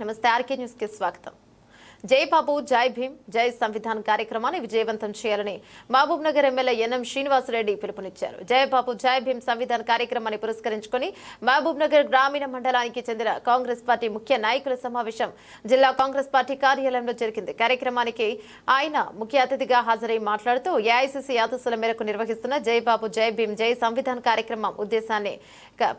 నమస్తే ఆర్కే న్యూస్కి స్వాగతం. జై బాబు జై భీమ్ జై సంవిధాన్ కార్యక్రమాన్ని విజయవంతం చేయాలని మహబూబ్ నగర్ ఎమ్మెల్యే ఎన్ఎం శ్రీనివాసరెడ్డి పిలుపునిచ్చారు. జై బాబు జై భీమ్ సంవిధాన్ కార్యక్రమాన్ని పురస్కరించుకుని మహబూబ్ నగర్ గ్రామీణ మండలానికి చెందిన కాంగ్రెస్ పార్టీ ముఖ్య నాయకుల సమావేశం జిల్లా కాంగ్రెస్ పార్టీ కార్యాలయంలో జరిగింది. కార్యక్రమానికి ఆయన ముఖ్య అతిథిగా హాజరై మాట్లాడుతూ ఏఐసిసి ఆదేశాల మేరకు నిర్వహిస్తున్న జై బాబు జై భీమ్ జై సంవిధాన్ కార్యక్రమం ఉద్దేశాన్ని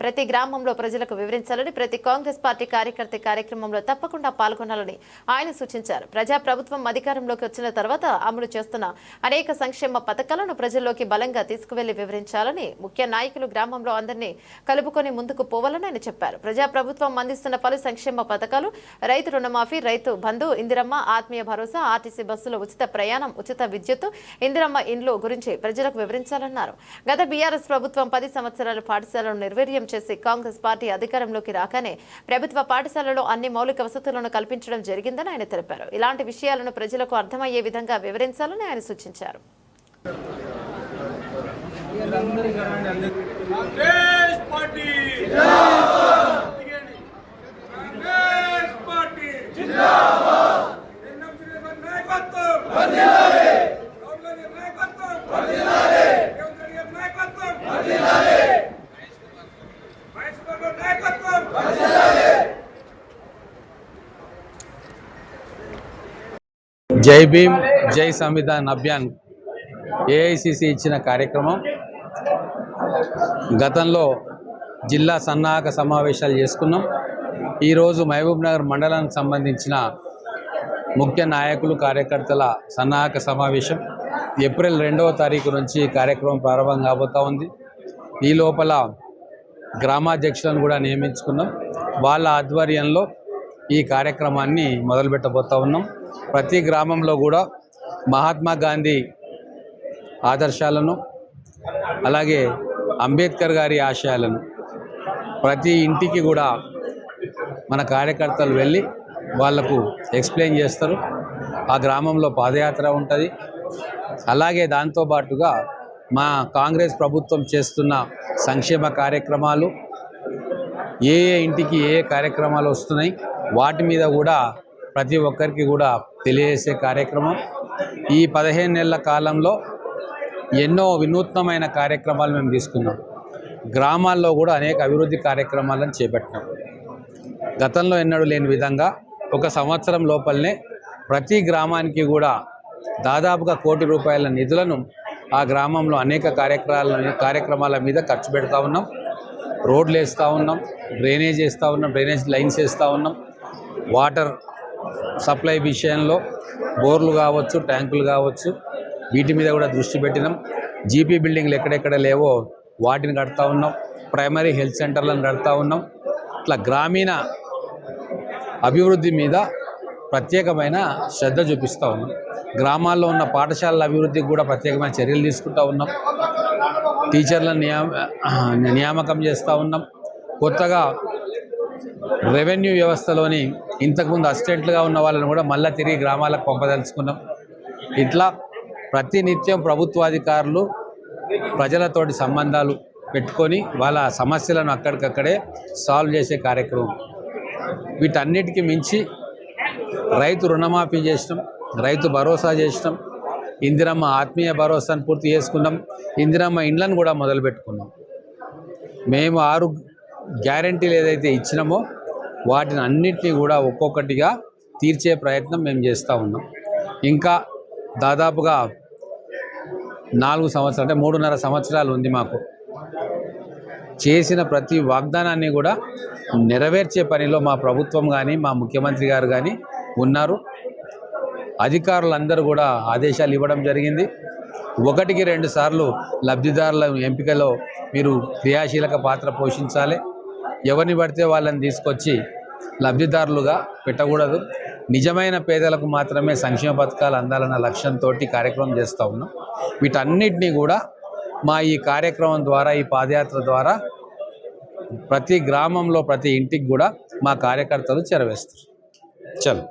ప్రతి గ్రామంలో ప్రజలకు వివరించాలని ప్రతి కాంగ్రెస్ పార్టీ కార్యకర్త కార్యక్రమంలో తప్పకుండా పాల్గొనాలని ఆయన సూచించారు. ప్రజా ప్రభుత్వం అధికారంలోకి వచ్చిన తర్వాత అమలు చేస్తున్న అనేక సంక్షేమ పథకాలను ప్రజల్లోకి బలంగా తీసుకువెళ్ళి వివరించాలని ముఖ్య నాయకులు గ్రామంలో అందరినీ కలుపుకొని ముందుకు పోవాలని ఆయన చెప్పారు. ప్రజా ప్రభుత్వం అందిస్తున్న పలు సంక్షేమ పథకాలు రైతు రుణమాఫీ రైతు బంధు ఇందిరమ్మ ఆత్మీయ భరోసా ఆర్టీసీ బస్సులో ఉచిత ప్రయాణం ఉచిత విద్యుత్ ఇందిరమ్మ ఇండ్లు గురించి ప్రజలకు వివరించాలన్నారు. గత బీఆర్ఎస్ ప్రభుత్వం పది సంవత్సరాల పాఠశాలను నిర్వీర్యం చేసి కాంగ్రెస్ పార్టీ అధికారంలోకి రాగానే ప్రభుత్వ పాఠశాలలో అన్ని మౌలిక వసతులను కల్పించడం జరిగిందని ఆయన తెలిపారు. ఇలాంటి విషయాలను ప్రజలకు అర్థమయ్యే విధంగా వివరించాలని ఆయన సూచించారు. కాంగ్రెస్ పార్టీ జై భీమ్ జై సంవిధాన్ అభియాన్ ఏఐసిసి ఇచ్చిన కార్యక్రమం. గతంలో జిల్లా సన్నాహక సమావేశాలు చేసుకున్నాం. ఈరోజు మహబూబ్ నగర్ మండలానికి సంబంధించిన ముఖ్య నాయకులు కార్యకర్తల సన్నాహక సమావేశం. ఏప్రిల్ రెండవ తారీఖు నుంచి కార్యక్రమం ప్రారంభం కాబోతా ఉంది. ఈ లోపల గ్రామాధ్యక్షులను కూడా నియమించుకున్నాం. వాళ్ళ ఆధ్వర్యంలో ఈ కార్యక్రమాన్ని మొదలుపెట్టబోతా ఉన్నాం. ప్రతి గ్రామంలో కూడా మహాత్మా గాంధీ ఆదర్శాలను అలాగే అంబేద్కర్ గారి ఆశయాలను ప్రతి ఇంటికి కూడా మన కార్యకర్తలు వెళ్ళి వాళ్ళకు ఎక్స్ప్లెయిన్ చేస్తారు. ఆ గ్రామంలో పాదయాత్ర ఉంటుంది. అలాగే దాంతోపాటుగా మా కాంగ్రెస్ ప్రభుత్వం చేస్తున్న సంక్షేమ కార్యక్రమాలు ఏ ఏ ఇంటికి ఏ ఏ కార్యక్రమాలు వస్తున్నాయి వాటి మీద కూడా ప్రతి ఒక్కరికి కూడా తెలియజేసే కార్యక్రమం. ఈ పదిహేను నెలల కాలంలో ఎన్నో వినూత్నమైన కార్యక్రమాలు మేము తీసుకున్నాం. గ్రామాల్లో కూడా అనేక అభివృద్ధి కార్యక్రమాలను చేపట్టినాం. గతంలో ఎన్నడూ లేని విధంగా ఒక సంవత్సరం లోపలనే ప్రతి గ్రామానికి కూడా దాదాపుగా కోటి రూపాయల నిధులను ఆ గ్రామంలో అనేక కార్యక్రమాల కార్యక్రమాల మీద ఖర్చు పెడతా ఉన్నాం. రోడ్లు వేస్తూ ఉన్నాం డ్రైనేజ్ వేస్తూ ఉన్నాం డ్రైనేజ్ లైన్స్ వేస్తూ ఉన్నాం. వాటర్ సప్లై విషయంలో బోర్లు కావచ్చు ట్యాంకులు కావచ్చు వీటి మీద కూడా దృష్టి పెట్టినాం. జీపీ బిల్డింగ్లు ఎక్కడెక్కడ లేవో వాటిని కడతా ఉన్నాం. ప్రైమరీ హెల్త్ సెంటర్లను కడతా ఉన్నాం. ఇట్లా గ్రామీణ అభివృద్ధి మీద ప్రత్యేకమైన శ్రద్ధ చూపిస్తూ ఉన్నాం. గ్రామాల్లో ఉన్న పాఠశాలల అభివృద్ధికి కూడా ప్రత్యేకమైన చర్యలు తీసుకుంటూ ఉన్నాం. టీచర్లను నియామ నియామకం చేస్తూ ఉన్నాం. కొత్తగా రెవెన్యూ వ్యవస్థలోని ఇంతకుముందు అసిస్టెంట్లుగా ఉన్న వాళ్ళని కూడా మళ్ళీ తిరిగి గ్రామాలకు పంపదలుచుకున్నాం. ఇట్లా ప్రతినిత్యం ప్రభుత్వాధికారులు ప్రజలతోటి సంబంధాలు పెట్టుకొని వాళ్ళ సమస్యలను అక్కడికక్కడే సాల్వ్ చేసే కార్యక్రమం. వీటన్నిటికీ మించి రైతు రుణమాఫీ చేసినాం రైతు భరోసా చేసినాం ఇందిరమ్మ ఆత్మీయ భరోసాను పూర్తి చేసుకున్నాం ఇందిరమ్మ ఇండ్లను కూడా మొదలుపెట్టుకున్నాం. మేము ఆరు గ్యారంటీలు ఏదైతే ఇచ్చినామో వాటిని అన్నిటినీ కూడా ఒక్కొక్కటిగా తీర్చే ప్రయత్నం మేము చేస్తూ ఉన్నాం. ఇంకా దాదాపుగా నాలుగు సంవత్సరాలు అంటే మూడున్నర సంవత్సరాలు ఉంది మాకు. చేసిన ప్రతి వాగ్దానాన్ని కూడా నెరవేర్చే పనిలో మా ప్రభుత్వం కానీ మా ముఖ్యమంత్రి గారు కానీ ఉన్నారు. అధికారులందరూ కూడా ఆదేశాలు ఇవ్వడం జరిగింది. ఒకటికి రెండు సార్లు లబ్ధిదారుల ఎంపికలో మీరు క్రియాశీలక పాత్ర పోషించాలి. ఎవరిని పడితే వాళ్ళని తీసుకొచ్చి లబ్ధిదారులుగా పెట్టకూడదు. నిజమైన పేదలకు మాత్రమే సంక్షేమ పథకాలు అందాలన్న లక్ష్యంతో కార్యక్రమం చేస్తూ ఉన్నాం. వీటన్నిటినీ కూడా మా ఈ కార్యక్రమం ద్వారా ఈ పాదయాత్ర ద్వారా ప్రతి గ్రామంలో ప్రతి ఇంటికి కూడా మా కార్యకర్తలు చేరవేస్తారు. చలో.